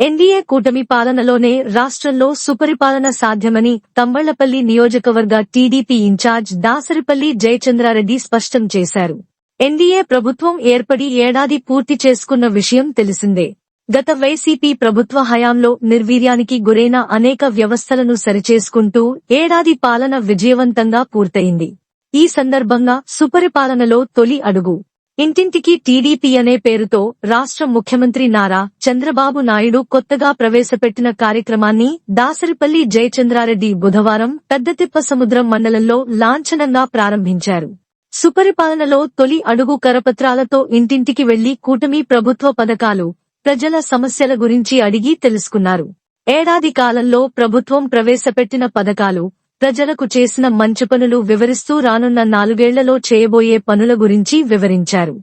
NDA కూటమి పాలనలోనే రాష్ట్రంలో సుపరిపాలన సాధ్యమని తంబళ్ళపల్లి నియోజకవర్గ టీడీపీ ఇన్ఛార్జ్ దాసరిపల్లి జయచంద్రారెడ్డి స్పష్టం చేశారు. ఎన్డీఏ ప్రభుత్వం ఏర్పడి ఏడాది పూర్తి చేసుకున్న విషయం తెలిసిందే. గత వైసీపీ ప్రభుత్వ హయాంలో నిర్వీర్యానికి గురైన అనేక వ్యవస్థలను సరిచేసుకుంటూ ఏడాది పాలన విజయవంతంగా పూర్తయింది. ఈ సందర్భంగా సుపరిపాలనలో తొలి అడుగు. ఇంటింటికి టీడీపీ అనే పేరుతో రాష్ట్ర ముఖ్యమంత్రి నారా చంద్రబాబు నాయుడు కొత్తగా ప్రవేశపెట్టిన కార్యక్రమాన్ని దాసరిపల్లి జయచంద్రారెడ్డి బుధవారం పెద్దతిప్ప సముద్రం మండలంలో లాంఛనంగా ప్రారంభించారు. సుపరిపాలనలో తొలి అడుగు కరపత్రాలతో ఇంటింటికి వెళ్ళి కూటమి ప్రభుత్వ పథకాలు ప్రజల సమస్యల గురించి అడిగి తెలుసుకున్నారు. ఏడాది కాలంలో ప్రభుత్వం ప్రవేశపెట్టిన పథకాలు ప్రజలకు చేసిన మంచి పనులు వివరిస్తూ రానున్న నాలుగేళ్ళలో చేయబోయే పనుల గురించి వివరించారు.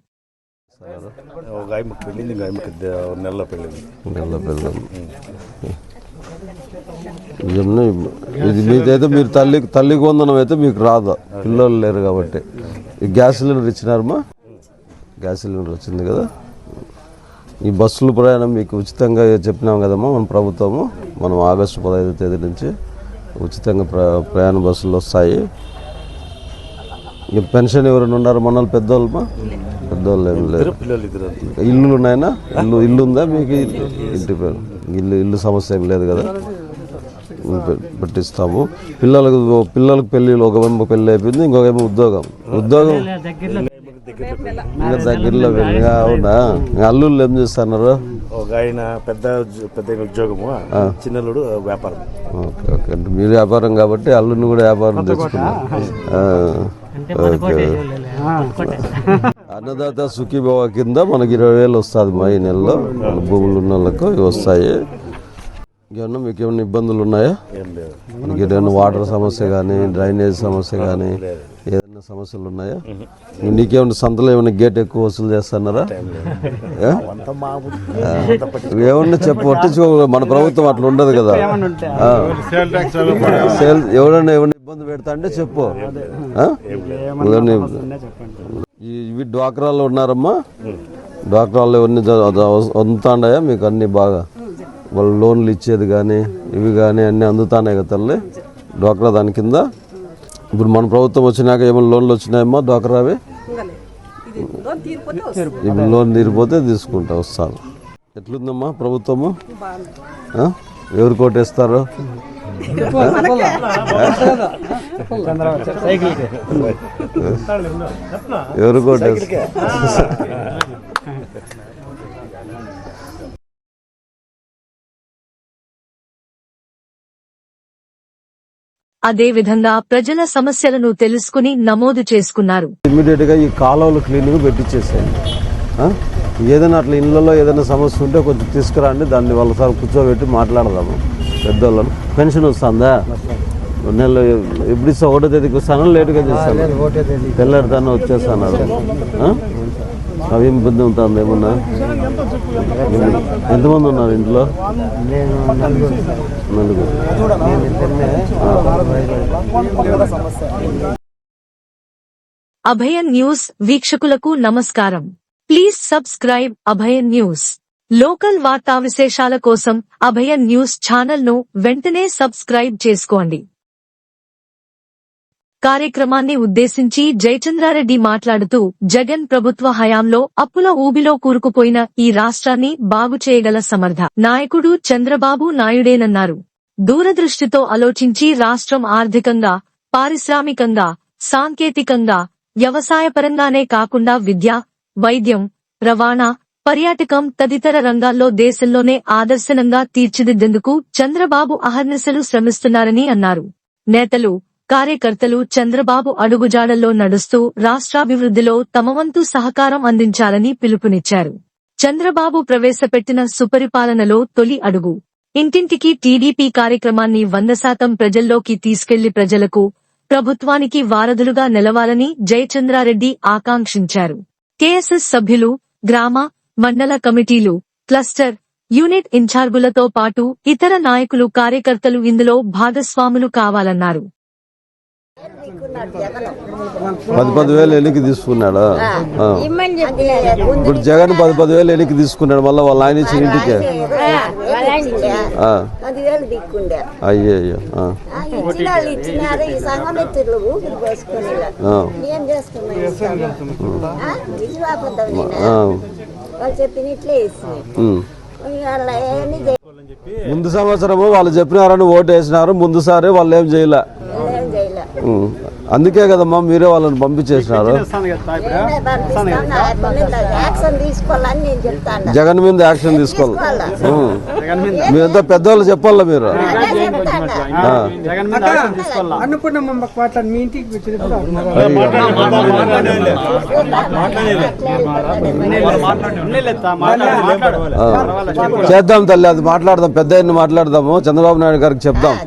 ఇది మీదైతే మీరు తల్లి తల్లికి వందనం అయితే మీకు రాదు. పిల్లలు లేరు కాబట్టి. ఈ గ్యాస్ సిలిండర్ ఇచ్చినారమ్మా గ్యాస్ సిలిండర్ వచ్చింది కదా. ఈ బస్సుల ప్రయాణం మీకు ఉచితంగా చెప్పినాం కదమ్మా మన ప్రభుత్వము. మనం ఆగస్టు పదహైదు తేదీ నుంచి ఉచితంగా ప్ర ప్రయాణ బస్సులు వస్తాయి. పెన్షన్ ఎవరైనా ఉన్నారు? మన పెద్దోళ్ళమా? పెద్దోళ్ళు ఏం అంతే. ఇల్లు ఉన్నాయనా? ఇల్లు ఇల్లు ఉందా మీకు? ఇంటి పేరు. ఇల్లు ఇల్లు సమస్య ఏం లేదు కదా. పెట్టిస్తాము. పిల్లలకు పిల్లలకు పెళ్ళిళ్ళు ఒక ఏమో పెళ్ళి అయిపోయింది ఇంకొక ఏమో ఉద్యోగం. ఉద్యోగం? ఇంకా దగ్గరలో అవునా? అల్లుళ్ళు ఏం చేస్తున్నారు? ఒక ఆయన పెద్ద పెద్ద ఉద్యోగము చిన్నలుడు వ్యాపారం. Okay okay. అంటే మీరు వ్యాపారం కాబట్టి అల్లుని కూడా వ్యాపారం తెచ్చుకున్నారు అన్నదాత సుఖీభవ కింద మనకి ఇరవై వేలు వస్తుంది మా ఈ నెలలో. భూములు ఉన్న వాళ్ళకు ఇవి వస్తాయి. ఇంకేమన్నా మీకు ఏమైనా ఇబ్బందులు ఉన్నాయా? మనకి ఏదైనా వాటర్ సమస్య కానీ డ్రైనేజ్ సమస్య కానీ సమస్యలు ఉన్నాయా నీకేమైనా సంతలో ఏమైనా గేట్ ఎక్కువ వసూలు చేస్తున్నారా? ఏమన్నా చెప్పు పట్టించుకో మన ప్రభుత్వం అట్లా ఉండదు కదా. సేల్ ఎవరైనా ఏమైనా ఇబ్బంది పెడతా అంటే చెప్పు. ఇవి డ్వాక్రాలో ఉన్నారమ్మా. డ్వాక్రాలో ఎవరిని అందుతాండాయా మీకు అన్ని బాగా? వాళ్ళు లోన్లు ఇచ్చేది కానీ ఇవి కానీ అన్ని అందుతానే కదా తల్లి? డ్వాక్రా దాని కింద? ఇప్పుడు మన ప్రభుత్వం వచ్చినాక ఏమైనా లోన్లు వచ్చినాయమ్మా డ్వాక్రావి? ఇప్పుడు లోన్ తీరిపోతే తీసుకుంటా వస్తాను. ఎట్లుందమ్మా ప్రభుత్వము? ఎవరు కోటేస్తారు? ఎవరు కోటేస్తారు? అదేవిధంగా ప్రజల సమస్యలను తెలుసుకుని నమోదు చేసుకున్నారు. ఇమ్మీడియట్గా ఈ కాలువలు క్లీనింగ్ పెట్టించేసేయండి ఆ? ఏదైనా అట్లా ఇళ్ళలో ఏదైనా సమస్య ఉంటే కొంచెం తీసుకురండి దాన్ని వాళ్ళ సార్ కూర్చోబెట్టి మాట్లాడదాము. పెద్దోళ్ళని. పెన్షన్ వస్తుందా? నెల ఎప్పుడు ఇస్తా ఒకటో తేదీకి వస్తాను? లేటుగా చేస్తాను? తెల్లారిదాన్ని వచ్చేస్తాను? అవి ఇబ్బంది ఉంటుంది ఏమన్నా? ఎంతమంది ఉన్నారు ఇంట్లో? నలుగురు. అభయ న్యూస్ వీక్షకులకు నమస్కారం. Please subscribe Abhaya news. Local వార్తా విశేషాల కోసం అభయ న్యూస్ ఛానల్ను వెంటనే సబ్స్క్రైబ్ చేసుకోండి. కార్యక్రమాన్ని ఉద్దేశించి జయచంద్రారెడ్డి మాట్లాడుతూ జగన్ ప్రభుత్వ హయాంలో అప్పుల ఊబిలో కూరుకుపోయిన ఈ రాష్ట్రాన్ని బాగు చేయగల సమర్థ నాయకుడు చంద్రబాబు నాయుడేనన్నారు. దూరదృష్టితో ఆలోచించి రాష్ట్రం ఆర్థికంగా పారిశ్రామికంగా సాంకేతికంగా వ్యవసాయపరంగానే కాకుండా విద్య వైద్యం రవాణా పర్యాటకం తదితర రంగాల్లో దేశంలోనే ఆదర్శనంగా తీర్చిదిద్దేందుకు చంద్రబాబు అహర్నిశలు శ్రమిస్తున్నారని అన్నారు. నేతలు కార్యకర్తలు చంద్రబాబు అడుగుజాడల్లో నడుస్తూ రాష్ట్రాభివృద్ధిలో తమవంతు సహకారం అందించాలని పిలుపునిచ్చారు. చంద్రబాబు ప్రవేశపెట్టిన సుపరిపాలనలో తొలి అడుగు. ఇంటింటికి టీడీపీ కార్యక్రమాన్ని వంద శాతం ప్రజల్లోకి తీసుకెళ్ళి ప్రజలకు ప్రభుత్వానికి వారధులుగా నిలవాలని జయచంద్రారెడ్డి ఆకాంక్షించారు. కేఎస్ఎస్ సభ్యులు గ్రామ మండల కమిటీలు క్లస్టర్ యూనిట్ ఇన్ఛార్గులతో పాటు ఇతర నాయకులు కార్యకర్తలు ఇందులో భాగస్వాములు కావాలన్నారు. పది పది వేలు ఎన్నికి తీసుకున్నాడు ఇప్పుడు జగన్ పది పది వేలు ఎన్నికి తీసుకున్నాడు మళ్ళీ వాళ్ళ ఆయన ఇచ్చిన ఇంటికి. పదివేలు అయ్యో అయ్యో ముందు సంవత్సరము వాళ్ళు చెప్పినారని ఓటు వేసినారు ముందుసారి వాళ్ళు ఏం చేయలే. అందుకే కదమ్మా మీరే వాళ్ళని పంపించేసినారు. జగన్ మీద యాక్షన్ తీసుకోవాలి. మీరంతా పెద్దవాళ్ళు చెప్పాలా మీరు. చేద్దాం తల్లి అది మాట్లాడదాం పెద్ద ఆయన్ని మాట్లాడదాము చంద్రబాబు నాయుడు గారికి చెప్దాం.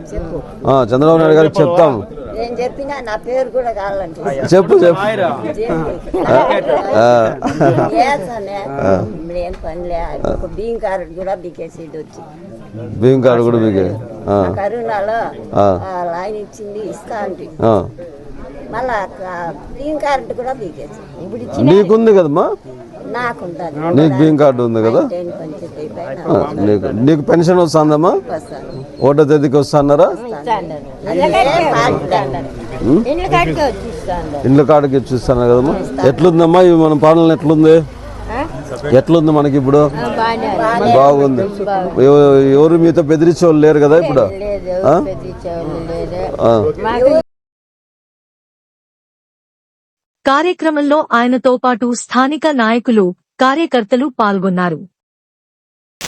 చంద్రబాబు నాయుడు గారికి చెప్తాం నేను చెప్పినా నా పేరు కూడా కావాలంటే చెప్పు చెప్పు. ఏం పనిలే. ఒక బియ్యం కార్డు కూడా బికేసి వచ్చి. భీమ్ కార్డు కూడా ఆ. కరోనాలో లైన్ ఇచ్చింది ఇస్తా అంటే ఆ. మళ్ళా బియ్యం కార్డు కూడా బికేసి. ఇప్పుడు నీకుంది కదమ్మా? నాకుంటుంది. నీకు భీమ్ కార్డు ఉంది కదా? నీకు నీకు పెన్షన్ వస్తుందమ్మా? ఓటో తేదీకి వస్తున్నారా? ఇండ్ల కాడికి చూస్తాను కదమ్మా? ఎట్లుందమ్మా ఇవి మన పాలన ఎట్లుంది? ఎట్లుంది మనకి ఇప్పుడు? బాగుంది. ఎవరు మీతో బెదిరించే వాళ్ళు లేరు కదా ఇప్పుడు? ఆ? కార్యక్రమంలో ఆయనతో పాటు స్థానిక నాయకులు కార్యకర్తలు పాల్గొన్నారు.